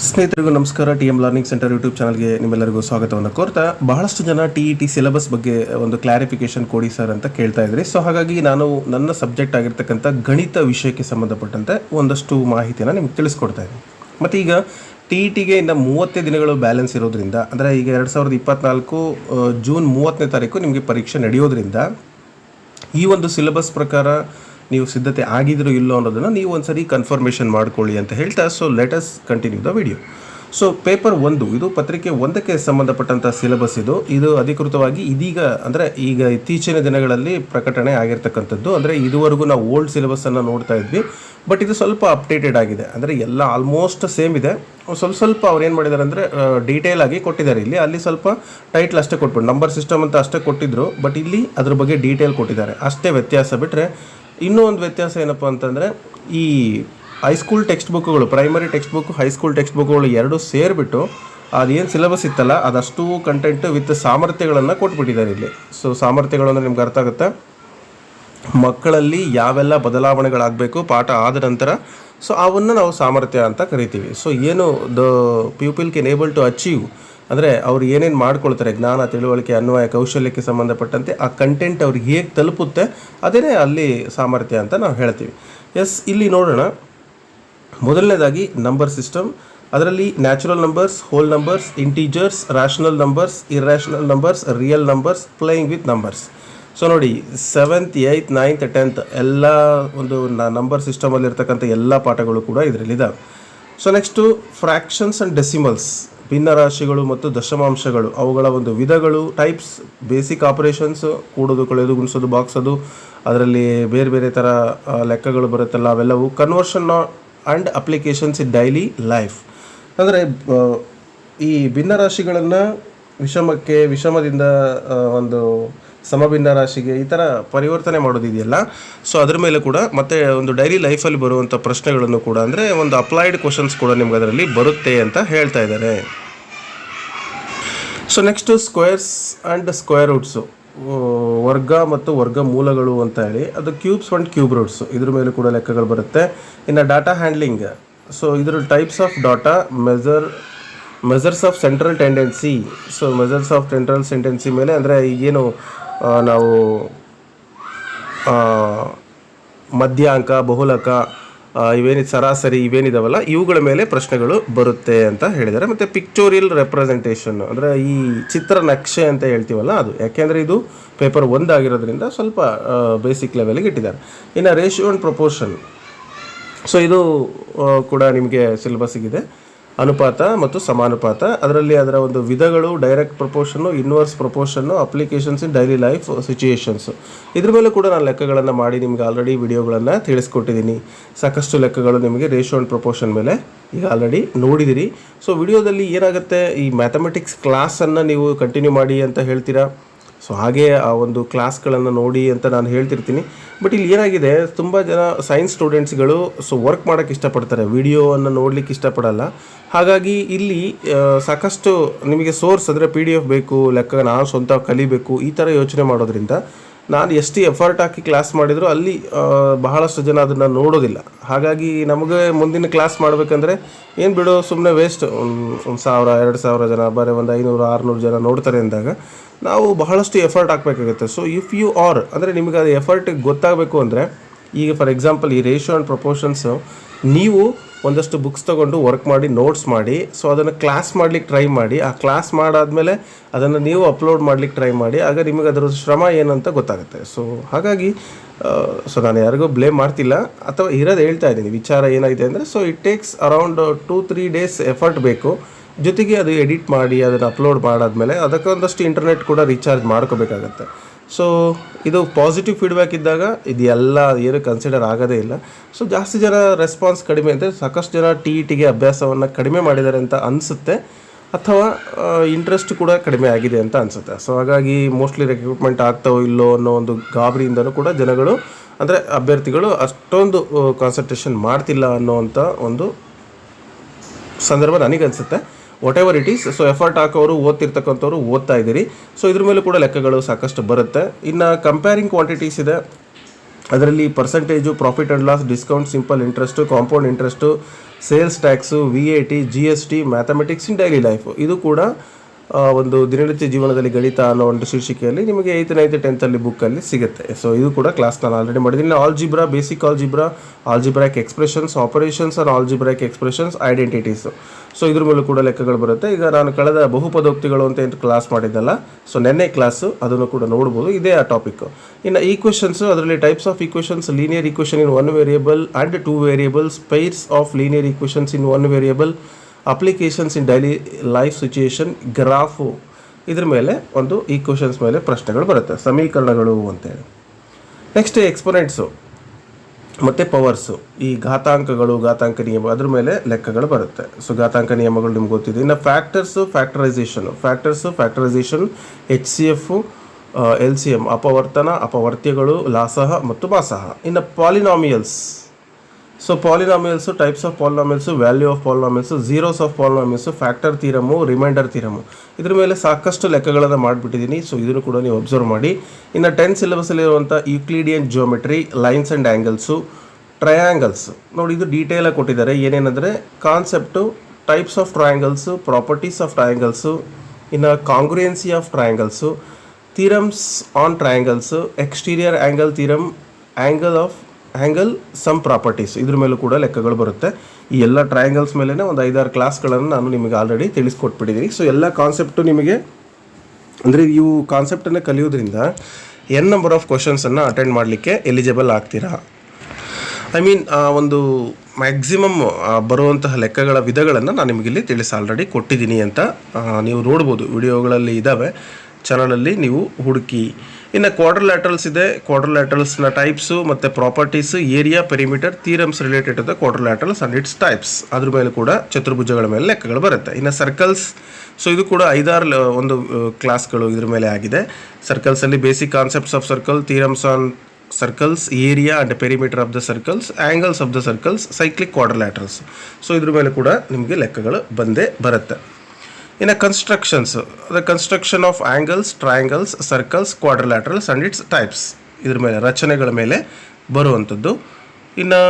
ಸ್ನೇಹಿತರಿಗೂ ನಮಸ್ಕಾರ. T M learning centre YouTube ಚಾನಲ್ಗೆ ನಿಮ್ಮೆಲ್ಲರಿಗೂ ಸ್ವಾಗತವನ್ನು ಕೋರ್ತಾ ಬಹಳಷ್ಟು ಜನ ಟಿ ಇ ಟಿ ಸಿಲೆಬಸ್ ಬಗ್ಗೆ ಒಂದು ಕ್ಲಾರಿಫಿಕೇಶನ್ ಕೊಡಿ ಸರ್ ಅಂತ ಕೇಳ್ತಾ ಇದ್ರಿ. ಸೊ ಹಾಗಾಗಿ ನಾನು ನನ್ನ ಸಬ್ಜೆಕ್ಟ್ ಆಗಿರ್ತಕ್ಕಂಥ ಗಣಿತ ವಿಷಯಕ್ಕೆ ಸಂಬಂಧಪಟ್ಟಂತೆ ಒಂದಷ್ಟು ಮಾಹಿತಿಯನ್ನು ನಿಮ್ಗೆ ತಿಳಿಸ್ಕೊಡ್ತಾ ಇದ್ದೀನಿ. ಮತ್ತು ಈಗ ಟಿ ಇ ಟಿಗೆ ಇನ್ನು ಮೂವತ್ತೇ ದಿನಗಳು ಬ್ಯಾಲೆನ್ಸ್ ಇರೋದ್ರಿಂದ ಅಂದರೆ ಈಗ ಎರಡು ಸಾವಿರದ ಇಪ್ಪತ್ನಾಲ್ಕು ಆ, ಜೂನ್ ಮೂವತ್ತನೇ ತಾರೀಕು ನಿಮಗೆ ಪರೀಕ್ಷೆ ನಡೆಯೋದ್ರಿಂದ ಈ ಒಂದು ಸಿಲೆಬಸ್ ಪ್ರಕಾರ ನೀವು ಸಿದ್ಧತೆ ಆಗಿದ್ರೂ ಇಲ್ಲೋ ಅನ್ನೋದನ್ನು ನೀವು ಒಂದ್ಸರಿ ಕನ್ಫರ್ಮೇಷನ್ ಮಾಡ್ಕೊಳ್ಳಿ ಅಂತ ಹೇಳ್ತಾ so let us continue the video so paper ಒಂದು, ಇದು ಪತ್ರಿಕೆ ಒಂದಕ್ಕೆ ಸಂಬಂಧಪಟ್ಟಂಥ ಸಿಲೆಬಸ್ ಇದು. ಇದು ಅಧಿಕೃತವಾಗಿ ಇದೀಗ, ಅಂದರೆ ಈಗ ಇತ್ತೀಚಿನ ದಿನಗಳಲ್ಲಿ ಪ್ರಕಟಣೆ ಆಗಿರ್ತಕ್ಕಂಥದ್ದು. ಅಂದರೆ ಇದುವರೆಗೂ ನಾವು ಓಲ್ಡ್ ಸಿಲೆಬಸ್ಸನ್ನು ನೋಡ್ತಾ ಇದ್ವಿ. ಬಟ್ ಇದು ಸ್ವಲ್ಪ ಅಪ್ಡೇಟೆಡ್ ಆಗಿದೆ. ಅಂದರೆ ಎಲ್ಲ ಆಲ್ಮೋಸ್ಟ್ ಸೇಮ್ ಇದೆ. ಸ್ವಲ್ಪ ಸ್ವಲ್ಪ ಅವ್ರು ಏನು ಮಾಡಿದ್ದಾರೆ ಅಂದರೆ ಡೀಟೇಲ್ ಆಗಿ ಕೊಟ್ಟಿದ್ದಾರೆ. ಇಲ್ಲಿ ಅಲ್ಲಿ ಸ್ವಲ್ಪ ಟೈಟ್ಲ್ ಅಷ್ಟೇ ಕೊಟ್ಬಿಟ್ಟು ನಂಬರ್ ಸಿಸ್ಟಮ್ ಅಂತ ಅಷ್ಟೇ ಕೊಟ್ಟಿದ್ರು. ಬಟ್ ಇಲ್ಲಿ ಅದ್ರ ಬಗ್ಗೆ ಡೀಟೇಲ್ ಕೊಟ್ಟಿದ್ದಾರೆ. ಅಷ್ಟೇ ವ್ಯತ್ಯಾಸ ಬಿಟ್ಟರೆ ಇನ್ನೂ ಒಂದು ವ್ಯತ್ಯಾಸ ಏನಪ್ಪ ಅಂತಂದರೆ, ಈ ಹೈಸ್ಕೂಲ್ ಟೆಕ್ಸ್ಟ್ ಬುಕ್ಗಳು primary text book high school text ಬುಕ್ಗಳು ಎರಡು ಸೇರಿಬಿಟ್ಟು ಅದೇನು ಸಿಲೆಬಸ್ ಇತ್ತಲ್ಲ, ಅದಷ್ಟು ಕಂಟೆಂಟ್ ವಿತ್ ಸಾಮರ್ಥ್ಯಗಳನ್ನು ಕೊಟ್ಬಿಟ್ಟಿದ್ದಾರೆ ಇಲ್ಲಿ. ಸೊ ಸಾಮರ್ಥ್ಯಗಳು ಅಂದರೆ ನಿಮ್ಗೆ ಅರ್ಥ ಆಗುತ್ತೆ? ಮಕ್ಕಳಲ್ಲಿ ಯಾವೆಲ್ಲ ಬದಲಾವಣೆಗಳಾಗಬೇಕು, ಪಾಠ ಆದ ನಂತರ ಸೊ ಅವನ್ನು ನಾವು ಸಾಮರ್ಥ್ಯ ಅಂತ ಕರಿತೀವಿ. ಸೊ ಏನು the people can able to achieve ಅಂದರೆ ಅವ್ರು ಏನೇನು ಮಾಡ್ಕೊಳ್ತಾರೆ, ಜ್ಞಾನ, ತಿಳುವಳಿಕೆ, ಅನ್ವಯ, ಕೌಶಲ್ಯಕ್ಕೆ ಸಂಬಂಧಪಟ್ಟಂತೆ ಆ ಕಂಟೆಂಟ್ ಅವ್ರಿಗೆ ಹೇಗೆ ತಲುಪುತ್ತೆ ಅದೇ ಅಲ್ಲಿ ಸಾಮರ್ಥ್ಯ ಅಂತ ನಾವು ಹೇಳ್ತೀವಿ. ಎಸ್ ಇಲ್ಲಿ ನೋಡೋಣ. ಮೊದಲನೇದಾಗಿ ನಂಬರ್ ಸಿಸ್ಟಮ್ ಅದರಲ್ಲಿ natural numbers whole numbers integers rational numbers irrational numbers real numbers playing with numbers so ನೋಡಿ ಸೆವೆಂತ್ ಏಯ್ತ್ ನೈನ್ತ್ ಟೆಂತ್ ಎಲ್ಲ ಒಂದು ನಂಬರ್ ಸಿಸ್ಟಮಲ್ಲಿರ್ತಕ್ಕಂಥ ಎಲ್ಲ ಪಾಠಗಳು ಕೂಡ ಇದರಲ್ಲಿದ್ದಾವೆ so next fractions and decimals ಭಿನ್ನರಾಶಿಗಳು ಮತ್ತು ದಶಮಾಂಶಗಳು. ಅವುಗಳ ಒಂದು ವಿಧಗಳು ಟೈಪ್ಸ್ ಬೇಸಿಕ್ ಆಪರೇಷನ್ಸ್ ಕೂಡೋದು, ಕಳೆಯೋದು, ಗುಣಿಸೋದು, ಬಾಕ್ಸೋದು, ಅದರಲ್ಲಿ ಬೇರೆ ಬೇರೆ ಥರ ಲೆಕ್ಕಗಳು ಬರುತ್ತಲ್ಲ, ಅವೆಲ್ಲವೂ conversion and applications in daily life ಅಂದರೆ ಈ ಭಿನ್ನರಾಶಿಗಳನ್ನು ವಿಷಮಕ್ಕೆ, ವಿಷಮದಿಂದ ಒಂದು ಸಮಭಿನ್ನ ರಾಶಿಗೆ ಈ ಥರ ಪರಿವರ್ತನೆ ಮಾಡೋದಿದೆಯಲ್ಲ ಸೊ ಅದ್ರ ಮೇಲೆ ಕೂಡ ಮತ್ತೆ ಒಂದು ಡೈಲಿ ಲೈಫಲ್ಲಿ ಬರುವಂಥ ಪ್ರಶ್ನೆಗಳನ್ನು ಕೂಡ ಅಂದರೆ ಒಂದು ಅಪ್ಲೈಡ್ ಕ್ವಶನ್ಸ್ ಕೂಡ ನಿಮ್ಗೆ ಅದರಲ್ಲಿ ಬರುತ್ತೆ ಅಂತ ಹೇಳ್ತಾ ಇದ್ದಾರೆ. So next squares and square roots ವರ್ಗ ಮತ್ತು ವರ್ಗ ಮೂಲಗಳು ಅಂತ ಹೇಳಿ, ಅದು ಕ್ಯೂಬ್ಸ್ ಆ್ಯಂಡ್ ಕ್ಯೂಬ್ ರೂಟ್ಸು ಇದ್ರ ಮೇಲೆ ಕೂಡ ಲೆಕ್ಕಗಳು ಬರುತ್ತೆ. ಇನ್ನು ಡಾಟಾ ಹ್ಯಾಂಡ್ಲಿಂಗ್ ಸೊ ಇದ್ರ types of data measure measures of central tendency so measures of central tendency ಮೇಲೆ ಅಂದರೆ ಈಗೇನು ನಾವು ಮಧ್ಯಾಂಕ, ಬಹುಲಕ ಇವೇನಿದೆ ಸರಾಸರಿ, ಇವೇನಿದಾವಲ್ಲ, ಇವುಗಳ ಮೇಲೆ ಪ್ರಶ್ನೆಗಳು ಬರುತ್ತೆ ಅಂತ ಹೇಳಿದ್ದಾರೆ. ಮತ್ತು ಪಿಕ್ಚೋರಿಯಲ್ ರೆಪ್ರೆಸೆಂಟೇಷನ್ ಅಂದರೆ ಈ ಚಿತ್ರ ನಕ್ಷೆ ಅಂತ ಹೇಳ್ತೀವಲ್ಲ ಅದು. ಯಾಕೆಂದರೆ ಇದು ಪೇಪರ್ ಒಂದಾಗಿರೋದ್ರಿಂದ ಸ್ವಲ್ಪ ಬೇಸಿಕ್ ಲೆವೆಲ್ಗೆ ಇಟ್ಟಿದ್ದಾರೆ. ಇನ್ನು ರೇಷಿಯೋ ಆ್ಯಂಡ್ ಪ್ರಪೋರ್ಷನ್ ಸೊ ಇದು ಕೂಡ ನಿಮಗೆ ಸಿಲೆಬಸ್ಸಿಗಿದೆ ಅನುಪಾತ ಮತ್ತು ಸಮಾನುಪಾತ. ಅದರಲ್ಲಿ ಅದರ ಒಂದು ವಿಧಗಳು direct proportion inverse proportion applications in daily life situations ಇದ್ರ ಮೇಲೆ ಕೂಡ ನಾನು ಲೆಕ್ಕಗಳನ್ನು ಮಾಡಿ ನಿಮಗೆ ಆಲ್ರೆಡಿ ವಿಡಿಯೋಗಳನ್ನು ತಿಳಿಸ್ಕೊಟ್ಟಿದ್ದೀನಿ ಸಾಕಷ್ಟು ಲೆಕ್ಕಗಳು ನಿಮಗೆ ರೇಷೋ ಆ್ಯಂಡ್ ಪ್ರಪೋರ್ಷನ್ ಮೇಲೆ ಈಗ ಆಲ್ರೆಡಿ ನೋಡಿದಿರಿ. ಸೊ ವಿಡಿಯೋದಲ್ಲಿ ಏನಾಗುತ್ತೆ? ಈ ಮ್ಯಾಥಮೆಟಿಕ್ಸ್ ಕ್ಲಾಸನ್ನು ನೀವು ಕಂಟಿನ್ಯೂ ಮಾಡಿ ಅಂತ ಹೇಳ್ತೀರಾ? ಸೊ ಹಾಗೆ ಆ ಒಂದು ಕ್ಲಾಸ್ಗಳನ್ನು ನೋಡಿ ಅಂತ ನಾನು ಹೇಳ್ತಿರ್ತೀನಿ. ಬಟ್ ಇಲ್ಲಿ ಏನಾಗಿದೆ, ತುಂಬ ಜನ ಸೈನ್ಸ್ ಸ್ಟೂಡೆಂಟ್ಸ್ಗಳು ಸೊ ವರ್ಕ್ ಮಾಡೋಕ್ಕೆ ಇಷ್ಟಪಡ್ತಾರೆ. ವಿಡಿಯೋವನ್ನು ನೋಡಲಿಕ್ಕೆ ಇಷ್ಟಪಡಲ್ಲ. ಹಾಗಾಗಿ ಇಲ್ಲಿ ಸಾಕಷ್ಟು ನಿಮಗೆ ಸೋರ್ಸ್ ಅಂದರೆ ಪಿ ಡಿ ಎಫ್ ಬೇಕು, ಲೆಕ್ಕ ನಾನು ಸ್ವಂತ ಕಲಿಬೇಕು, ಈ ಥರ ಯೋಚನೆ ಮಾಡೋದ್ರಿಂದ ನಾನು ಎಷ್ಟು ಎಫರ್ಟ್ ಹಾಕಿ ಕ್ಲಾಸ್ ಮಾಡಿದ್ರು, ಅಲ್ಲಿ ಬಹಳಷ್ಟು ಜನ ಅದನ್ನು ನೋಡೋದಿಲ್ಲ. ಹಾಗಾಗಿ ನಮಗೆ ಮುಂದಿನ ಕ್ಲಾಸ್ ಮಾಡಬೇಕಂದ್ರೆ ಏನು ಬಿಡು ಸುಮ್ಮನೆ ವೇಸ್ಟ್ ಒಂದು ಸಾವಿರ, ಎರಡು ಸಾವಿರ ಜನ, ಬರೀ ಒಂದು ಐನೂರು, ಆರುನೂರು ಜನ ನೋಡ್ತಾರೆ ಅಂದಾಗ ನಾವು ಬಹಳಷ್ಟು ಎಫರ್ಟ್ ಹಾಕಬೇಕಾಗುತ್ತೆ. ಸೊ ಇಫ್ ಯು ಆರ್ ಅಂದರೆ ನಿಮಗೆ ಅದು ಎಫರ್ಟ್ ಗೊತ್ತಾಗಬೇಕು ಅಂದರೆ, ಈಗ ಫಾರ್ ಎಕ್ಸಾಂಪಲ್ ಈ ರೇಷಿಯೋ ಆ್ಯಂಡ್ ಪ್ರಪೋರ್ಷನ್ಸು ನೀವು ಒಂದಷ್ಟು ಬುಕ್ಸ್ ತೊಗೊಂಡು ವರ್ಕ್ ಮಾಡಿ ನೋಟ್ಸ್ ಮಾಡಿ ಸೊ ಅದನ್ನು ಕ್ಲಾಸ್ ಮಾಡ್ಲಿಕ್ಕೆ ಟ್ರೈ ಮಾಡಿ. ಆ ಕ್ಲಾಸ್ ಮಾಡಾದಮೇಲೆ ಅದನ್ನು ನೀವು ಅಪ್ಲೋಡ್ ಮಾಡ್ಲಿಕ್ಕೆ ಟ್ರೈ ಮಾಡಿ. ಆಗ ನಿಮಗೆ ಅದರ ಶ್ರಮ ಏನಂತ ಗೊತ್ತಾಗುತ್ತೆ. ಸೊ ಹಾಗಾಗಿ ಸೊ ನಾನು ಯಾರಿಗೂ ಬ್ಲೇಮ್ ಮಾಡ್ತಿಲ್ಲ. ಅಥವಾ ಇರೋದು ಹೇಳ್ತಾ ಇದ್ದೀನಿ. ವಿಚಾರ ಏನಾಗಿದೆ ಅಂದರೆ so it takes around two three days effort ಬೇಕು. ಜೊತೆಗೆ ಅದು ಎಡಿಟ್ ಮಾಡಿ, ಅದನ್ನು ಅಪ್ಲೋಡ್ ಮಾಡಾದಮೇಲೆ ಅದಕ್ಕೊಂದಷ್ಟು ಇಂಟರ್ನೆಟ್ ಕೂಡ ರೀಚಾರ್ಜ್ ಮಾಡ್ಕೋಬೇಕಾಗತ್ತೆ. ಸೊ ಇದು ಪಾಸಿಟಿವ್ ಫೀಡ್ಬ್ಯಾಕ್ ಇದ್ದಾಗ ಇದು ಎಲ್ಲ ಏನು ಕನ್ಸಿಡರ್ ಆಗೋದೇ ಇಲ್ಲ. ಸೊ ಜಾಸ್ತಿ ಜನ ರೆಸ್ಪಾನ್ಸ್ ಕಡಿಮೆ ಅಂದರೆ ಸಾಕಷ್ಟು ಜನ ಟಿ ಇ ಟಿಗೆ ಅಭ್ಯಾಸವನ್ನು ಕಡಿಮೆ ಮಾಡಿದ್ದಾರೆ ಅಂತ ಅನಿಸುತ್ತೆ. ಅಥವಾ ಇಂಟ್ರೆಸ್ಟ್ ಕೂಡ ಕಡಿಮೆ ಆಗಿದೆ ಅಂತ ಅನಿಸುತ್ತೆ. ಸೊ ಹಾಗಾಗಿ ಮೋಸ್ಟ್ಲಿ ರೆಕ್ರೂಟ್ಮೆಂಟ್ ಆಗ್ತಾವೋ ಇಲ್ಲೋ ಅನ್ನೋ ಒಂದು ಗಾಬರಿಯಿಂದನೂ ಕೂಡ ಜನಗಳು, ಅಂದರೆ ಅಭ್ಯರ್ಥಿಗಳು ಅಷ್ಟೊಂದು ಕಾನ್ಸಂಟ್ರೇಷನ್ ಮಾಡ್ತಿಲ್ಲ ಅನ್ನೋವಂಥ ಒಂದು ಸಂದರ್ಭ ನನಗನ್ಸುತ್ತೆ. Whatever it is so effort ಹಾಕೋರು ಓದ್ತಿರ್ತಕ್ಕಂಥವ್ರು ಓದ್ತಾ ಇದ್ದೀರಿ. ಸೊ ಇದ್ರ ಮೇಲೂ ಕೂಡ ಲೆಕ್ಕಗಳು ಸಾಕಷ್ಟು ಬರುತ್ತೆ. ಇನ್ನು ಕಂಪೇರಿಂಗ್ ಕ್ವಾಂಟಿಟೀಸ್ ಇದೆ. ಅದರಲ್ಲಿ percentage profit and loss discount simple interest compound interest sales tax V A T G S T mathematics in daily life ಇದು ಕೂಡ ಒಂದು ದಿನನಿತ್ಯ ಜೀವನದಲ್ಲಿ ಗಣಿತ ಅನ್ನೋ ಒಂದು ಶೀರ್ಷಿಕೆಯಲ್ಲಿ ನಿಮಗೆ ಏಯ್ತ್ ನೈನ್ತ್ ಟೆಂತಲ್ಲಿ ಬುಕ್ಕಲ್ಲಿ ಸಿಗುತ್ತೆ. ಸೊ ಇದು ಕೂಡ ಕ್ಲಾಸ್ ನಾನು ಆಲ್ರೆಡಿ ಮಾಡಿದ್ದೀನಿ. Algebra basic algebra algebraic expressions operations and algebraic expressions identities so ಇದ್ರ ಮೇಲೂ ಕೂಡ ಲೆಕ್ಕಗಳು ಬರುತ್ತೆ. ಈಗ ನಾನು ಕಳೆದ ಬಹುಪದೋಕ್ತಿಗಳು ಅಂತ ಏನು ಕ್ಲಾಸ್ ಮಾಡಿದ್ದಲ್ಲ ಸೊ ನೆನ್ನೆ ಕ್ಲಾಸು ಅದನ್ನು ಕೂಡ ನೋಡ್ಬೋದು. ಇದೇ ಆ ಟಾಪಿಕ್ ಇನ್ನು ಈಕ್ವೆಷನ್ಸ್ ಅದರಲ್ಲಿ types of equations linear equation in one variable and two variables pairs of linear equations in one variable applications in daily life situation graph ಇದ್ರ ಮೇಲೆ ಒಂದು ಈಕ್ವೆಷನ್ಸ್ ಮೇಲೆ ಪ್ರಶ್ನೆಗಳು ಬರುತ್ತೆ. ಸಮೀಕರಣಗಳು ಅಂತೇಳಿ ನೆಕ್ಸ್ಟ್ ಎಕ್ಸ್ಪೊನೆಂಟ್ಸು ಮತ್ತು ಪವರ್ಸು ಈ ಘಾತಾಂಕಗಳು, ಘಾತಾಂಕ ನಿಯಮ, ಅದ್ರ ಮೇಲೆ ಲೆಕ್ಕಗಳು ಬರುತ್ತೆ. ಸೊ ಘಾತಾಂಕ ನಿಯಮಗಳು ನಿಮ್ಗೆ ಗೊತ್ತಿದೆ. ಇನ್ನು factors factorisation factors factorisation H C F L C M ಅಪವರ್ತನ, ಅಪವರ್ತ್ಯಗಳು, ಲಾಸಹ ಮತ್ತು ಮಾಸಹ. ಇನ್ನು polynomials so polynomials types of polynomials value of polynomials zeros of polynomials factor theorem remainder theorem ಇದ್ರ ಮೇಲೆ ಸಾಕಷ್ಟು ಲೆಕ್ಕಗಳನ್ನು ಮಾಡಿಬಿಟ್ಟಿದ್ದೀನಿ ಸೊ ಇದನ್ನು ಕೂಡ ನೀವು ಅಬ್ಸರ್ವ್ ಮಾಡಿ. ಇನ್ನು ten ಸಿಲೆಬಸಲ್ಲಿರುವಂಥ Euclidean geometry lines and angles triangles ನೋಡಿ, ಇದು ಡೀಟೇಲಾಗಿ ಕೊಟ್ಟಿದ್ದಾರೆ. ಏನೇನೆಂದರೆ concept types of triangles properties of triangles ಇನ್ನು congruency of triangles theorems on triangles exterior angle theorem angle of angle sum properties ಇದ್ರ ಮೇಲೂ ಕೂಡ ಲೆಕ್ಕಗಳು ಬರುತ್ತೆ. ಈ ಎಲ್ಲ ಟ್ರಯಾಂಗಲ್ಸ್ ಮೇಲೇ ಒಂದು ಐದಾರು ಕ್ಲಾಸ್ಗಳನ್ನು ನಾನು ನಿಮಗೆ ಆಲ್ರೆಡಿ ತಿಳಿಸ್ಕೊಟ್ಬಿಟ್ಟಿದ್ದೀನಿ ಸೊ ಎಲ್ಲ ಕಾನ್ಸೆಪ್ಟು ನಿಮಗೆ, ಅಂದರೆ ಇವು ಕಾನ್ಸೆಪ್ಟನ್ನು ಕಲಿಯೋದ್ರಿಂದ ಎನ್ ನಂಬರ್ ಆಫ್ ಕ್ವಶನ್ಸನ್ನು ಅಟೆಂಡ್ ಮಾಡಲಿಕ್ಕೆ ಎಲಿಜಿಬಲ್ ಆಗ್ತೀರಾ? ಐ ಮೀನ್ ಒಂದು ಮ್ಯಾಕ್ಸಿಮಮ್ ಬರುವಂತಹ ಲೆಕ್ಕಗಳ ವಿಧಗಳನ್ನು ನಾನು ನಿಮಗಿಲ್ಲಿ ತಿಳಿಸಿ ಆಲ್ರೆಡಿ ಕೊಟ್ಟಿದ್ದೀನಿ ಅಂತ ನೀವು ನೋಡ್ಬೋದು. ವಿಡಿಯೋಗಳಲ್ಲಿ ಇದ್ದಾವೆ ಚಾನಲಲ್ಲಿ ನೀವು ಹುಡುಕಿ ಇನ್ನು ಕ್ವಾರ್ಟರ್ ಲ್ಯಾಟ್ರಲ್ಸ್ ಇದೆ ಕ್ವಾರ್ಟರ್ ಲ್ಯಾಟ್ರಲ್ಸ್ನ ಟೈಪ್ಸು ಮತ್ತು properties area perimeter theorems related to the quadrilaterals and its types ಅದ್ರ ಮೇಲೆ ಕೂಡ ಚತುರ್ಭುಜಗಳ ಮೇಲೆ ಲೆಕ್ಕಗಳು ಬರುತ್ತೆ. ಇನ್ನು ಸರ್ಕಲ್ಸ್ ಸೊ ಇದು ಕೂಡ ಐದಾರು ಒಂದು ಕ್ಲಾಸ್ಗಳು ಇದ್ರ ಮೇಲೆ ಆಗಿದೆ. ಸರ್ಕಲ್ಸಲ್ಲಿ basic concepts of circle theorems on circles area and perimeter of the circles angles of the circles cyclic quadrilaterals so ಇದ್ರ ಮೇಲೆ ಕೂಡ ನಿಮಗೆ ಲೆಕ್ಕಗಳು ಬಂದೇ ಬರುತ್ತೆ. ಇನ್ನು constructions the construction of angles triangles circles quadrilaterals and its types ಇದ್ರ ಮೇಲೆ, ರಚನೆಗಳ ಮೇಲೆ ಬರುವಂಥದ್ದು. ಇನ್ನು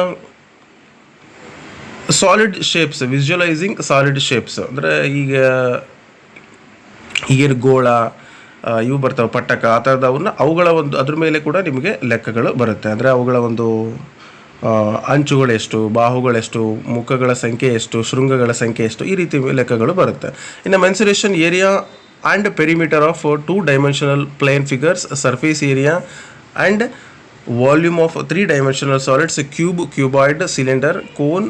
solid shapes visualising solid shapes ಅಂದರೆ ಈಗ, ಈಗೇನು ಗೋಳ ಇವು ಬರ್ತಾವೆ, ಪಟ್ಟಕ, ಆ ಥರದವನ್ನ ಅವುಗಳ ಒಂದು, ಅದ್ರ ಮೇಲೆ ಕೂಡ ನಿಮಗೆ ಲೆಕ್ಕಗಳು ಬರುತ್ತೆ. ಅಂದರೆ ಅವುಗಳ ಒಂದು ಅಂಚುಗಳೆಷ್ಟು, ಬಾಹುಗಳೆಷ್ಟು, ಮುಖಗಳ ಸಂಖ್ಯೆ ಎಷ್ಟು, ಶೃಂಗಗಳ ಸಂಖ್ಯೆ ಎಷ್ಟು, ಈ ರೀತಿ ಲೆಕ್ಕಗಳು ಬರುತ್ತೆ. ಇನ್ನು mensuration area and perimeter of two dimensional plane figures surface area and volume of three dimensional solids cube cuboid cylinder cone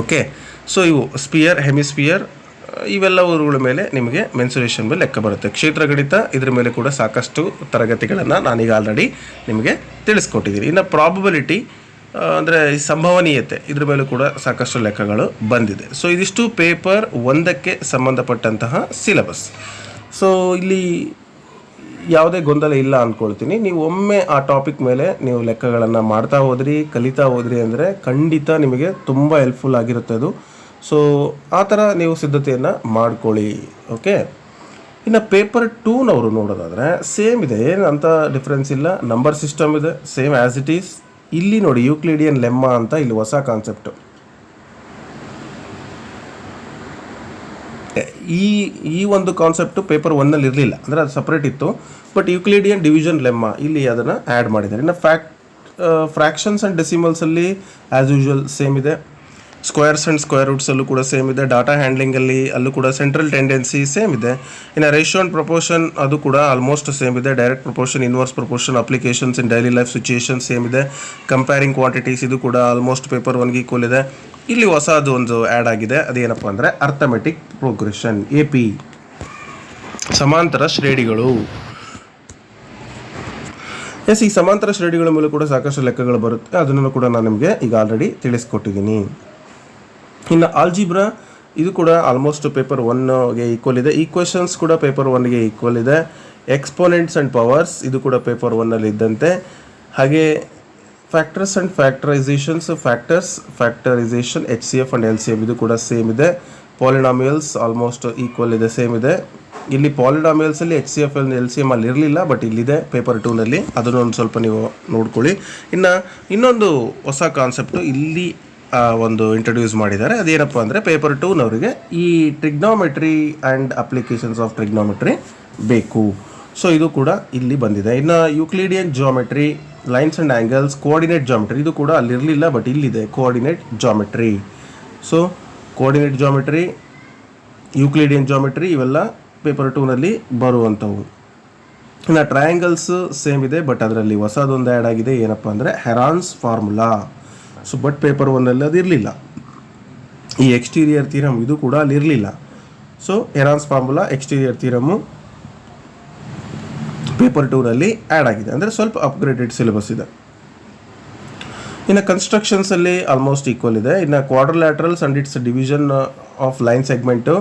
okay so ಇವು ಸ್ಪಿಯರ್ ಹೆಮಿಸ್ಪಿಯರ್ ಇವೆಲ್ಲವುಗಳ ಮೇಲೆ ನಿಮಗೆ ಮೆನ್ಸುರೇಷನ್ ಮೇಲೆ ಲೆಕ್ಕ ಬರುತ್ತೆ. ಕ್ಷೇತ್ರ ಗಣಿತ ಇದ್ರ ಮೇಲೆ ಕೂಡ ಸಾಕಷ್ಟು ತರಗತಿಗಳನ್ನು ನಾನೀಗ ಆಲ್ರೆಡಿ ನಿಮಗೆ ತಿಳಿಸ್ಕೊಟ್ಟಿದ್ದೀನಿ. ಇನ್ನು ಪ್ರಾಬಬಿಲಿಟಿ ಅಂದರೆ ಸಂಭವನೀಯತೆ ಇದ್ರ ಮೇಲೂ ಕೂಡ ಸಾಕಷ್ಟು ಲೆಕ್ಕಗಳು ಬಂದಿದೆ. ಸೊ ಇದಿಷ್ಟು ಪೇಪರ್ ಒಂದಕ್ಕೆ ಸಂಬಂಧಪಟ್ಟಂತಹ ಸಿಲೆಬಸ್ ಸೊ ಇಲ್ಲಿ ಯಾವುದೇ ಗೊಂದಲ ಇಲ್ಲ ಅಂದ್ಕೊಳ್ತೀನಿ ನೀವು ಒಮ್ಮೆ ಆ ಟಾಪಿಕ್ ಮೇಲೆ ನೀವು ಲೆಕ್ಕಗಳನ್ನು ಮಾಡ್ತಾ ಹೋದ್ರಿ, ಕಲಿತಾ ಹೋದ್ರಿ ಅಂದರೆ ಖಂಡಿತ ನಿಮಗೆ ತುಂಬ ಹೆಲ್ಪ್ಫುಲ್ ಆಗಿರುತ್ತೆ ಅದು. ಸೊ ಆ ಥರ ನೀವು ಸಿದ್ಧತೆಯನ್ನು ಮಾಡ್ಕೊಳ್ಳಿ ಓಕೆ ಇನ್ನು ಪೇಪರ್ ಟೂನವರು ನೋಡೋದಾದರೆ ಸೇಮ್ ಇದೆ, ಏನು ಅಂತ ಡಿಫ್ರೆನ್ಸ್ ಇಲ್ಲ. ನಂಬರ್ ಸಿಸ್ಟಮ್ ಇದೆ ಸೇಮ್ ಆ್ಯಸ್ ಇಟ್ ಈಸ್ ಇಲ್ಲಿ ನೋಡಿ ಯೂಕ್ಲಿಡಿಯನ್ ಲೆಮ್ಮ ಅಂತ ಇಲ್ಲಿ ಹೊಸ ಕಾನ್ಸೆಪ್ಟು ಈ ಈ ಒಂದು ಕಾನ್ಸೆಪ್ಟು ಪೇಪರ್ ಒನ್ನಲ್ಲಿ ಇರಲಿಲ್ಲ, ಅಂದರೆ ಅದು ಸಪ್ರೇಟ್ ಇತ್ತು. ಬಟ್ ಯುಕ್ಲಿಡಿಯನ್ ಡಿವಿಷನ್ ಲೆಮ್ಮ ಇಲ್ಲಿ ಅದನ್ನು ಆ್ಯಡ್ ಮಾಡಿದ್ದಾರೆ. ಇನ್ನು ಫ್ಯಾಕ್ಟ್ ಫ್ರ್ಯಾಕ್ಷನ್ಸ್ ಆ್ಯಂಡ್ ಡೆಸಿಮಲ್ಸಲ್ಲಿ ಆ್ಯಸ್ ಯೂಶುವಲ್ ಸೇಮ್ ಇದೆ. ಸ್ಕ್ವೇರ್ಸ್ ಆ್ಯಂಡ್ ಸ್ಕ್ವೇರ್ ರೂಟ್ಸಲ್ಲೂ ಕೂಡ ಸೇಮ್ ಇದೆ. ಡಾಟಾ ಹ್ಯಾಂಡ್ಲಿಂಗಲ್ಲಿ ಅಲ್ಲೂ ಕೂಡ ಸೆಂಟ್ರಲ್ ಟೆಂಡೆನ್ಸಿ ಸೇಮ್ ಇದೆ. ಇನ್ನು ರೇಷಿಯೋ ಆ್ಯಂಡ್ ಪ್ರಪೋರ್ಷನ್ ಅದು ಕೂಡ ಆಲ್ಮೋಸ್ಟ್ ಸೇಮ್ ಇದೆ. Direct proportion inverse proportion applications in daily life situation same ಇದೆ. ಕಂಪೇರಿಂಗ್ ಕ್ವಾಂಟಿಟೀಸ್ ಇದು ಕೂಡ ಆಲ್ಮೋಸ್ಟ್ ಪೇಪರ್ ಒನ್ಗೆ ಈಕ್ವಲ್ ಇದೆ. ಇಲ್ಲಿ ಹೊಸದು ಒಂದು ಆ್ಯಡ್ ಆಗಿದೆ. ಅದೇನಪ್ಪ ಅಂದರೆ ಅರ್ಥಮೆಟಿಕ್ ಪ್ರೋಗ್ರೆಷನ್ ಎ ಪಿ ಸಮಾಂತರ ಶ್ರೇಣಿಗಳು. ಎಸ್ ಈ ಸಮಾಂತರ ಶ್ರೇಣಿಗಳ ಮೇಲೆ ಕೂಡ ಸಾಕಷ್ಟು ಲೆಕ್ಕಗಳು ಬರುತ್ತೆ. ಅದನ್ನು ಕೂಡ ನಾನು ನಿಮಗೆ ಈಗ ಆಲ್ರೆಡಿ ತಿಳಿಸ್ಕೊಟ್ಟಿದ್ದೀನಿ. ಇನ್ನು ಆಲ್ಜಿಬ್ರಾ ಇದು ಕೂಡ ಆಲ್ಮೋಸ್ಟ್ ಪೇಪರ್ ಒನ್ಗೆ ಈಕ್ವಲ್ ಇದೆ. ಈಕ್ವೇಷನ್ಸ್ ಕೂಡ ಪೇಪರ್ ಒನ್ಗೆ ಈಕ್ವಲ್ ಇದೆ. ಎಕ್ಸ್ಪೋನೆಂಟ್ಸ್ ಆ್ಯಂಡ್ ಪವರ್ಸ್ ಇದು ಕೂಡ ಪೇಪರ್ ಒನ್ನಲ್ಲಿ ಇದ್ದಂತೆ. ಹಾಗೆ factors and factorisations factors factorisation H C F and L C F ಇದು ಕೂಡ ಸೇಮ್ ಇದೆ. ಪಾಲಿನಾಮಿಯಲ್ಸ್ ಆಲ್ಮೋಸ್ಟ್ ಈಕ್ವಲ್ ಇದೆ ಸೇಮ್ ಇದೆ. ಇಲ್ಲಿ ಪಾಲಿನಾಮಿಯಲ್ಸಲ್ಲಿ H C F L L C M ಅಲ್ಲಿ ಇರಲಿಲ್ಲ ಬಟ್ ಇಲ್ಲಿದೆ ಪೇಪರ್ ಟೂನಲ್ಲಿ ಅದನ್ನು ಒಂದು ಸ್ವಲ್ಪ ನೀವು ನೋಡ್ಕೊಳ್ಳಿ. ಇನ್ನು ಇನ್ನೊಂದು ಹೊಸ ಕಾನ್ಸೆಪ್ಟು ಇಲ್ಲಿ ಒಂದು ಇಂಟ್ರೊಡ್ಯೂಸ್ ಮಾಡಿದ್ದಾರೆ. ಅದೇನಪ್ಪ ಅಂದರೆ ಪೇಪರ್ ಟೂನವರಿಗೆ ಈ trigonometry and applications of trigonometry ಬೇಕು. ಸೊ ಇದು ಕೂಡ ಇಲ್ಲಿ ಬಂದಿದೆ. ಇನ್ನು Euclidean geometry lines and angles coordinate geometry ಇದು ಕೂಡ ಅಲ್ಲಿರಲಿಲ್ಲ ಬಟ್ ಇಲ್ಲಿದೆ. Coordinate geometry so coordinate geometry Euclidean geometry ಇವೆಲ್ಲ ಪೇಪರ್ ಟೂನಲ್ಲಿ ಬರುವಂಥವು. ಇನ್ನು ಟ್ರಯಾಂಗಲ್ಸ್ ಸೇಮ್ ಇದೆ ಬಟ್ ಅದರಲ್ಲಿ ಹೊಸದೊಂದು ಆ್ಯಡ್ ಆಗಿದೆ. ಏನಪ್ಪ ಅಂದರೆ Heron's formula so but paper ಒನ್ನಲ್ಲಿ ಅದು ಇರಲಿಲ್ಲ. ಈ ಎಕ್ಸ್ಟೀರಿಯರ್ ಥೀರಮ್ ಇದು ಕೂಡ ಅಲ್ಲಿ ಇರಲಿಲ್ಲ. So Heron's formula exterior theorem paper ಟೂನಲ್ಲಿ add ಆಗಿದೆ. ಅಂದರೆ ಸ್ವಲ್ಪ ಅಪ್ಗ್ರೇಡೆಡ್ ಸಿಲೆಬಸ್ ಇದೆ. ಇನ್ನು ಕನ್ಸ್ಟ್ರಕ್ಷನ್ಸಲ್ಲಿ ಆಲ್ಮೋಸ್ಟ್ ಈಕ್ವಲ್ ಇದೆ. ಇನ್ನು quadrilaterals and its division of line segment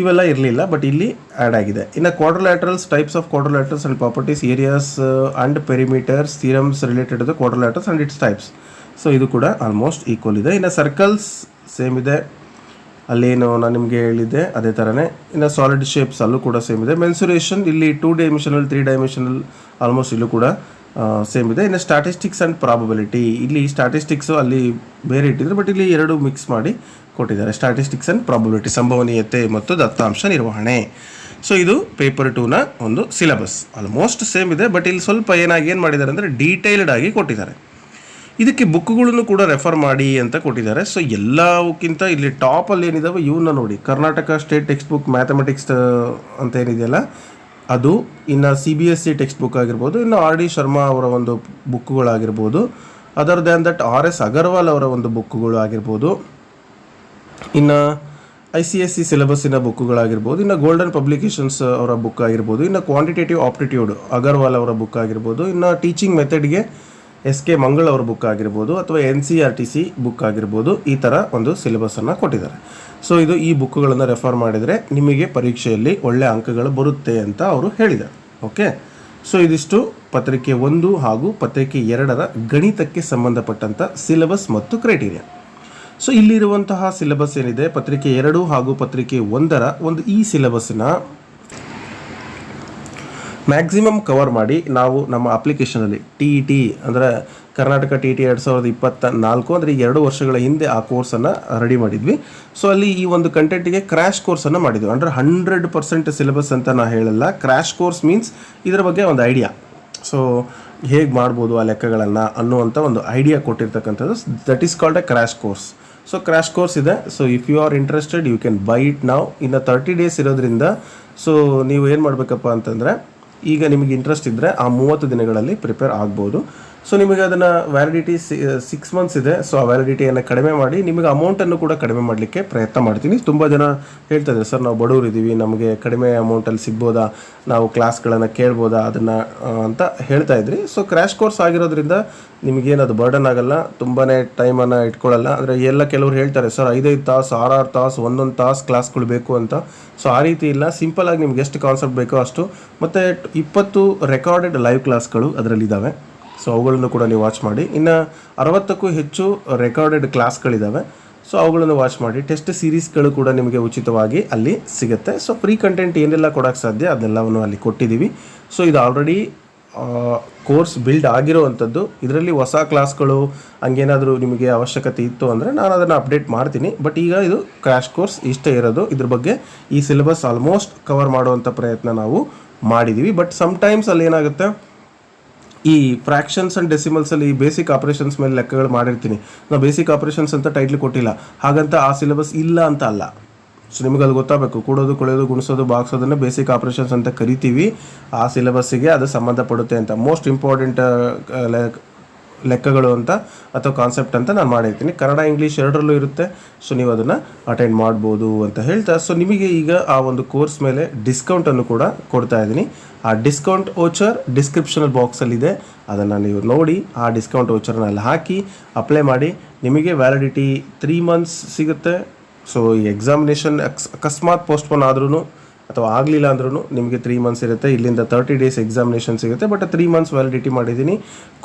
ಇವೆಲ್ಲ ಇರಲಿಲ್ಲ ಬಟ್ ಇಲ್ಲಿ ಆ್ಯಡ್ ಆಗಿದೆ. ಇನ್ನು quadrilaterals types of quadrilaterals and properties areas and perimeters theorems related to quadrilaterals and its types so ಇದು ಕೂಡ ಆಲ್ಮೋಸ್ಟ್ ಈಕ್ವಲ್ ಇದೆ. ಇನ್ನು ಸರ್ಕಲ್ಸ್ ಸೇಮ್ ಇದೆ. ಅಲ್ಲೇನು ನಾನು ನಿಮಗೆ ಹೇಳಿದ್ದೆ, ಅದೇ ಥರನೇ ಇನ್ನು ಸಾಲಿಡ್ ಶೇಪ್ಸ್ ಅಲ್ಲೂ ಕೂಡ ಸೇಮ್ ಇದೆ. ಮೆನ್ಸುರೇಷನ್ ಇಲ್ಲಿ two dimensional three dimensional almost ಇಲ್ಲೂ ಕೂಡ ಸೇಮ್ ಇದೆ. ಇನ್ನು ಸ್ಟಾಟಿಸ್ಟಿಕ್ಸ್ ಆ್ಯಂಡ್ ಪ್ರಾಬಬಿಲಿಟಿ ಇಲ್ಲಿ ಸ್ಟಾಟಿಸ್ಟಿಕ್ಸು ಅಲ್ಲಿ ಬೇರೆ ಇಟ್ಟಿದ್ರು ಬಟ್ ಇಲ್ಲಿ ಎರಡು ಮಿಕ್ಸ್ ಮಾಡಿ ಕೊಟ್ಟಿದ್ದಾರೆ. ಸ್ಟಾಟಿಸ್ಟಿಕ್ಸ್ ಆ್ಯಂಡ್ ಪ್ರಾಬಬಿಲಿಟಿ ಸಂಭವನೀಯತೆ ಮತ್ತು ದತ್ತಾಂಶ ನಿರ್ವಹಣೆ. ಸೊ ಇದು ಪೇಪರ್ ಟೂನ ಒಂದು ಸಿಲೆಬಸ್ ಆಲ್ಮೋಸ್ಟ್ ಸೇಮ್ ಇದೆ ಬಟ್ ಇಲ್ಲಿ ಸ್ವಲ್ಪ ಏನಾಗಿ ಏನು ಮಾಡಿದ್ದಾರೆ ಅಂದರೆ ಡೀಟೇಲ್ಡ್ ಆಗಿ ಕೊಟ್ಟಿದ್ದಾರೆ. ಇದಕ್ಕೆ ಬುಕ್ಗಳನ್ನು ಕೂಡ ರೆಫರ್ ಮಾಡಿ ಅಂತ ಕೊಟ್ಟಿದ್ದಾರೆ. ಸೊ ಎಲ್ಲವಕ್ಕಿಂತ ಇಲ್ಲಿ ಟಾಪಲ್ಲಿ ಏನಿದಾವೆ ಇವನ್ನ ನೋಡಿ. Karnataka state text book mathematics ಅಂತ ಏನಿದೆಯಲ್ಲ, ಅದು ಇನ್ನು C B S C textbook ಆಗಿರ್ಬೋದು, ಇನ್ನು ಆರ್ ಡಿ ಶರ್ಮಾ ಅವರ ಒಂದು ಬುಕ್ಗಳಾಗಿರ್ಬೋದು. Other than that R S Agarwal ಅವರ ಒಂದು ಬುಕ್ಗಳು ಆಗಿರ್ಬೋದು ಇನ್ನು ಐ ಸಿ ಎಸ್ ಸಿ ಸಿಲೆಬಸ್ಸಿನ ಬುಕ್ಗಳಾಗಿರ್ಬೋದು, ಇನ್ನು ಗೋಲ್ಡನ್ ಪಬ್ಲಿಕೇಶನ್ಸ್ ಅವರ ಬುಕ್ ಆಗಿರ್ಬೋದು, ಇನ್ನು ಕ್ವಾಂಟಿಟೇಟಿವ್ ಆಪ್ಟಿಟ್ಯೂಡ್ ಅಗರ್ವಾಲ್ ಅವರ ಬುಕ್ ಆಗಿರ್ಬೋದು, ಇನ್ನು ಟೀಚಿಂಗ್ ಮೆಥಡ್ಗೆ ಎಸ್ ಕೆ ಮಂಗಳ್ ಅವ್ರ ಬುಕ್ ಆಗಿರ್ಬೋದು ಅಥವಾ N C R T C book ಆಗಿರ್ಬೋದು ಈ ಥರ ಒಂದು ಸಿಲೆಬಸ್ಸನ್ನು ಕೊಟ್ಟಿದ್ದಾರೆ. ಸೊ ಇದು ಈ ಬುಕ್ಗಳನ್ನು ರೆಫರ್ ಮಾಡಿದರೆ ನಿಮಗೆ ಪರೀಕ್ಷೆಯಲ್ಲಿ ಒಳ್ಳೆಯ ಅಂಕಗಳು ಬರುತ್ತೆ ಅಂತ ಅವರು ಹೇಳಿದರು ಓಕೆ ಸೊ ಇದಿಷ್ಟು ಪತ್ರಿಕೆ ಒಂದು ಹಾಗೂ ಪತ್ರಿಕೆ ಎರಡರ ಗಣಿತಕ್ಕೆ ಸಂಬಂಧಪಟ್ಟಂಥ ಸಿಲೆಬಸ್ ಮತ್ತು ಕ್ರೈಟೀರಿಯಾ ಸೊ ಇಲ್ಲಿರುವಂತಹ ಸಿಲೆಬಸ್ ಏನಿದೆ? ಪತ್ರಿಕೆ ಎರಡು ಹಾಗೂ ಪತ್ರಿಕೆ ಒಂದರ ಒಂದು ಈ ಸಿಲೆಬಸ್ನ ಮ್ಯಾಕ್ಸಿಮಮ್ ಕವರ್ ಮಾಡಿ ನಾವು ನಮ್ಮ ಅಪ್ಲಿಕೇಶನಲ್ಲಿ ಟಿ ಇ ಟಿ ಅಂದರೆ ಕರ್ನಾಟಕ ಟಿ ಟಿ ಎರಡು ಸಾವಿರದ ಇಪ್ಪತ್ತ ನಾಲ್ಕು ಅಂದರೆ ಎರಡು ವರ್ಷಗಳ ಹಿಂದೆ ಆ ಕೋರ್ಸನ್ನು ರೆಡಿ ಮಾಡಿದ್ವಿ. ಸೊ ಅಲ್ಲಿ ಈ ಒಂದು ಕಂಟೆಂಟಿಗೆ ಕ್ರ್ಯಾಶ್ ಕೋರ್ಸನ್ನು ಮಾಡಿದ್ವಿ. ಅಂದರೆ ಹಂಡ್ರೆಡ್ ಪರ್ಸೆಂಟ್ ಸಿಲೆಬಸ್ ಅಂತ ನಾನು ಹೇಳಲ್ಲ. ಕ್ರ್ಯಾಶ್ ಕೋರ್ಸ್ ಮೀನ್ಸ್ ಇದರ ಬಗ್ಗೆ ಒಂದು ಐಡಿಯಾ ಸೊ ಹೇಗೆ ಮಾಡ್ಬೋದು ಆ ಲೆಕ್ಕಗಳನ್ನು ಅನ್ನುವಂಥ ಒಂದು ಐಡಿಯಾ ಕೊಟ್ಟಿರ್ತಕ್ಕಂಥದ್ದು. That is called a crash course so crash course ಇದೆ. So if you are interested you can buy it ನಾವು ಇನ್ನು ತರ್ಟಿ ಡೇಸ್ ಇರೋದ್ರಿಂದ ಸೊ ನೀವು ಏನು ಮಾಡಬೇಕಪ್ಪ ಅಂತಂದರೆ ಈಗ ನಿಮಗೆ ಇಂಟ್ರೆಸ್ಟ್ ಇದ್ದರೆ ಆ ಮೂವತ್ತು ದಿನಗಳಲ್ಲಿ ಪ್ರಿಪೇರ್ ಆಗ್ಬೋದು. ಸೊ ನಿಮಗೆ ಅದನ್ನು ವ್ಯಾಲಿಡಿಟಿ ಸಿಕ್ಸ್ ಮಂತ್ಸ್ ಇದೆ. ಸೊ ಆ ವ್ಯಾಲಿಡಿಟಿಯನ್ನು ಕಡಿಮೆ ಮಾಡಿ, ನಿಮಗೆ ಅಮೌಂಟನ್ನು ಕೂಡ ಕಡಿಮೆ ಮಾಡಲಿಕ್ಕೆ ಪ್ರಯತ್ನ ಮಾಡ್ತೀನಿ. ತುಂಬ ಜನ ಹೇಳ್ತಾ ಇದ್ದಾರೆ, ಸರ್, ನಾವು ಬಡವರು ಇದ್ದೀವಿ ನಮಗೆ ಕಡಿಮೆ ಅಮೌಂಟಲ್ಲಿ ಸಿಗ್ಬೋದಾ? ನಾವು ಕ್ಲಾಸ್ಗಳನ್ನು ಕೇಳ್ಬೋದಾ? ಅದನ್ನು ಅಂತ ಹೇಳ್ತಾ ಇದ್ರಿ. ಸೊ ಕ್ರ್ಯಾಶ್ ಕೋರ್ಸ್ ಆಗಿರೋದ್ರಿಂದ ನಿಮಗೇನು ಅದು ಬರ್ಡನ್ ಆಗಲ್ಲ. ತುಂಬಾ ಟೈಮನ್ನು ಇಟ್ಕೊಳ್ಳಲ್ಲ. ಅಂದರೆ ಎಲ್ಲ ಕೆಲವರು ಹೇಳ್ತಾರೆ, ಸರ್, ಐದೈದು ತಾಸು, ಆರಾರು ತಾಸು, ಒಂದೊಂದು ತಾಸು ಕ್ಲಾಸ್ಗಳು ಬೇಕು ಅಂತ. ಸೊ ಆ ರೀತಿ ಇಲ್ಲ. ಸಿಂಪಲ್ ಆಗಿ ನಿಮ್ಗೆ ಎಷ್ಟು ಕಾನ್ಸೆಪ್ಟ್ ಬೇಕೋ ಅಷ್ಟು. ಮತ್ತು ಇಪ್ಪತ್ತು ರೆಕಾರ್ಡೆಡ್ ಲೈವ್ ಕ್ಲಾಸ್ಗಳು ಅದರಲ್ಲಿದ್ದಾವೆ ಸೊ ಅವುಗಳನ್ನು ಕೂಡ ನೀವು ವಾಚ್ ಮಾಡಿ. ಇನ್ನು ಅರವತ್ತಕ್ಕೂ ಹೆಚ್ಚು ರೆಕಾರ್ಡೆಡ್ ಕ್ಲಾಸ್ಗಳಿದ್ದಾವೆ ಸೊ ಅವುಗಳನ್ನು ವಾಚ್ ಮಾಡಿ. ಟೆಸ್ಟ್ ಸೀರೀಸ್ಗಳು ಕೂಡ ನಿಮಗೆ ಉಚಿತವಾಗಿ ಅಲ್ಲಿ ಸಿಗುತ್ತೆ. ಸೊ ಫ್ರೀ ಕಂಟೆಂಟ್ ಏನೆಲ್ಲ ಕೊಡೋಕ್ಕೆ ಸಾಧ್ಯ ಅದೆಲ್ಲವನ್ನು ಅಲ್ಲಿ ಕೊಟ್ಟಿದ್ದೀವಿ. ಸೊ ಇದು ಆಲ್ರೆಡಿ ಕೋರ್ಸ್ ಬಿಲ್ಡ್ ಆಗಿರೋವಂಥದ್ದು. ಇದರಲ್ಲಿ ಹೊಸ ಕ್ಲಾಸ್ಗಳು ಹಂಗೇನಾದರೂ ನಿಮಗೆ ಅವಶ್ಯಕತೆ ಇತ್ತು ಅಂದರೆ ನಾನು ಅದನ್ನು ಅಪ್ಡೇಟ್ ಮಾಡ್ತೀನಿ. ಬಟ್ ಈಗ ಇದು ಕ್ರ್ಯಾಶ್ ಕೋರ್ಸ್ ಇಷ್ಟೇ ಇರೋದು. ಇದ್ರ ಬಗ್ಗೆ ಈ ಸಿಲೆಬಸ್ ಆಲ್ಮೋಸ್ಟ್ ಕವರ್ ಮಾಡುವಂಥ ಪ್ರಯತ್ನ ನಾವು ಮಾಡಿದ್ದೀವಿ. ಬಟ್ ಸಮ್ಟೈಮ್ಸ್ ಅಲ್ಲಿ ಏನಾಗುತ್ತೆ? ಈ ಫ್ರ್ಯಾಕ್ಷನ್ಸ್ ಆ್ಯಂಡ್ ಡೆಸಿಮಲ್ಸಲ್ಲಿ ಬೇಸಿಕ್ ಆಪರೇಷನ್ಸ್ ಮೇಲೆ ಲೆಕ್ಕಗಳು ಮಾಡಿರ್ತೀನಿ. ನಾವು ಬೇಸಿಕ್ ಆಪರೇಷನ್ಸ್ ಅಂತ ಟೈಟ್ಲ್ ಕೊಟ್ಟಿಲ್ಲ. ಹಾಗಂತ ಆ ಸಿಲೆಬಸ್ ಇಲ್ಲ ಅಂತ ಅಲ್ಲ. ಸೊ ನಿಮಗೆ ಅದು ಗೊತ್ತಾಗಬೇಕು. ಕೂಡೋದು, ಕೊಳೆಯೋದು, ಗುಣಿಸೋದು ಬಾಗ್ಸೋದನ್ನು ಬೇಸಿಕ್ ಆಪರೇಷನ್ಸ್ ಅಂತ ಕರಿತೀವಿ. ಆ ಸಿಲೆಬಸ್ಸಿಗೆ ಅದು ಸಂಬಂಧಪಡುತ್ತೆ ಅಂತ. ಮೋಸ್ಟ್ ಇಂಪಾರ್ಟೆಂಟ್ ಲೆಕ್ಕಗಳು ಅಂತ ಅಥವಾ ಕಾನ್ಸೆಪ್ಟ್ ಅಂತ ನಾನು ಮಾಡಿರ್ತೀನಿ. ಕನ್ನಡ, ಇಂಗ್ಲೀಷ್ ಎರಡರಲ್ಲೂ ಇರುತ್ತೆ. ಸೊ ನೀವು ಅದನ್ನು ಅಟೆಂಡ್ ಮಾಡ್ಬೋದು ಅಂತ ಹೇಳ್ತಾ ಸೊ ನಿಮಗೆ ಈಗ ಆ ಒಂದು ಕೋರ್ಸ್ ಮೇಲೆ ಡಿಸ್ಕೌಂಟನ್ನು ಕೂಡ ಕೊಡ್ತಾ ಇದ್ದೀನಿ. ಆ ಡಿಸ್ಕೌಂಟ್ ಓಚರ್ ಡಿಸ್ಕ್ರಿಪ್ಷನಲ್ ಬಾಕ್ಸಲ್ಲಿದೆ ಅದನ್ನು ನೀವು ನೋಡಿ, ಆ ಡಿಸ್ಕೌಂಟ್ ಓಚರ್ನ ಅಲ್ಲಿ ಹಾಕಿ ಅಪ್ಲೈ ಮಾಡಿ. ನಿಮಗೆ ವ್ಯಾಲಿಡಿಟಿ ತ್ರೀ ಮಂತ್ಸ್ ಸಿಗುತ್ತೆ. ಸೊ ಈ ಎಕ್ಸಾಮಿನೇಷನ್ ಅಕಸ್ಮಾತ್ ಪೋಸ್ಟ್ಪೋನ್ ಆದ್ರೂ ಅಥವಾ ಆಗಲಿಲ್ಲ ಅಂದ್ರೂ ನಿಮಗೆ ತ್ರೀ ಮಂತ್ಸ್ ಇರುತ್ತೆ. ಇಲ್ಲಿಂದ ತರ್ಟಿ ಡೇಸ್ ಎಕ್ಸಾಮಿನೇಷನ್ ಸಿಗುತ್ತೆ. ಬಟ್ ತ್ರೀ ಮಂತ್ಸ್ ವ್ಯಾಲಿಡಿಟಿ ಮಾಡಿದ್ದೀನಿ.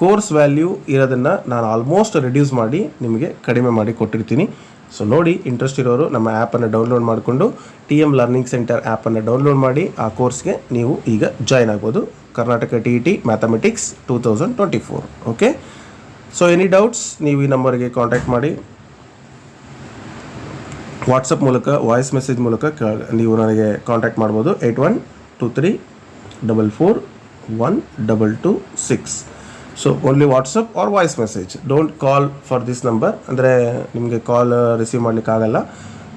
ಕೋರ್ಸ್ ವ್ಯಾಲ್ಯೂ ಇರೋದನ್ನು ನಾನು ಆಲ್ಮೋಸ್ಟ್ ರಿಡ್ಯೂಸ್ ಮಾಡಿ ನಿಮಗೆ ಕಡಿಮೆ ಮಾಡಿ ಕೊಟ್ಟಿರ್ತೀನಿ. ಸೊ ನೋಡಿ ಇಂಟ್ರೆಸ್ಟ್ ಇರೋರು ನಮ್ಮ ಆ್ಯಪನ್ನು ಡೌನ್ಲೋಡ್ ಮಾಡಿಕೊಂಡು ಟಿ ಎಂ ಲರ್ನಿಂಗ್ ಸೆಂಟರ್ ಆ್ಯಪನ್ನು ಡೌನ್ಲೋಡ್ ಮಾಡಿ, ಆ ಕೋರ್ಸ್ಗೆ ನೀವು ಈಗ ಜಾಯ್ನ್ ಆಗ್ಬೋದು. Karnataka T E T mathematics two thousand twenty four okay so any doubts ನೀವು ಈ ನಂಬರ್ಗೆ ಕಾಂಟ್ಯಾಕ್ಟ್ ಮಾಡಿ. ವಾಟ್ಸಪ್ ಮೂಲಕ ವಾಯ್ಸ್ ಮೆಸೇಜ್ ಮೂಲಕ ನೀವು ನನಗೆ ಕಾಂಟ್ಯಾಕ್ಟ್ ಮಾಡ್ಬೋದು. Eight one two three double four one double two six so only WhatsApp or voice message don't call for this number ಅಂದರೆ, ನಿಮಗೆ ಕಾಲ್ ರಿಸೀವ್ ಮಾಡಲಿಕ್ಕೆ ಆಗಲ್ಲ.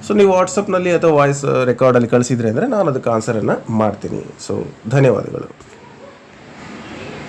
ಸೊ ನೀವು ವಾಟ್ಸಪ್ನಲ್ಲಿ ಅಥವಾ ವಾಯ್ಸ್ ರೆಕಾರ್ಡಲ್ಲಿ ಕಳಿಸಿದ್ರೆ ಅಂದರೆ ನಾನು ಅದಕ್ಕೆ ಆನ್ಸರನ್ನು ಮಾಡ್ತೀನಿ. ಸೊ ಧನ್ಯವಾದಗಳು.